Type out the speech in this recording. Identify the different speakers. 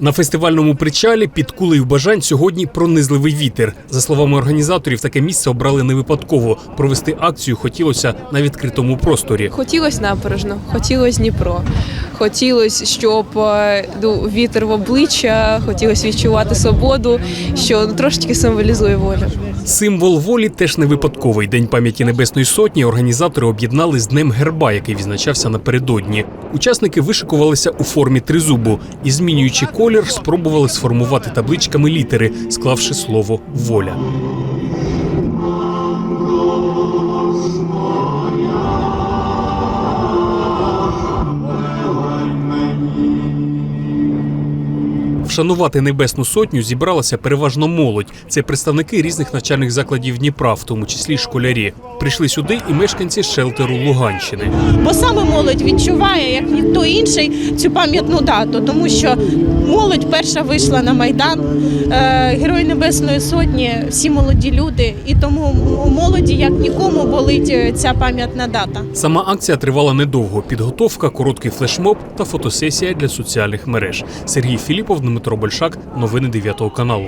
Speaker 1: На фестивальному причалі під кулею бажань сьогодні пронизливий вітер. За словами організаторів, таке місце обрали не випадково. Провести акцію хотілося на відкритому просторі.
Speaker 2: Хотілося набережно, хотілося Дніпро. Хотілося, щоб е, ну, вітер в обличчя, хотілося відчувати свободу, що ну, трошечки символізує волю.
Speaker 1: Символ волі теж не випадковий. День пам'яті Небесної Сотні організатори об'єднали з Днем Герба, який відзначався напередодні. Учасники вишикувалися у формі тризубу і, змінюючи колір, спробували сформувати табличками літери, склавши слово воля. Вшанувати Небесну Сотню зібралася переважно молодь. Це представники різних навчальних закладів Дніпра, в тому числі школярі. Прийшли сюди і мешканці шелтеру Луганщини.
Speaker 3: бо саме молодь відчуває, як ніхто інший, цю пам'ятну дату, тому що молодь перша вийшла на майдан, е, Герої Небесної Сотні, всі молоді люди, і тому молоді як нікому болить е, ця пам'ятна дата.
Speaker 1: Сама акція тривала недовго. Підготовка, короткий флешмоб та фотосесія для соціальних мереж. Сергій Філіпов, Дмитро Большак. Новини 9 каналу.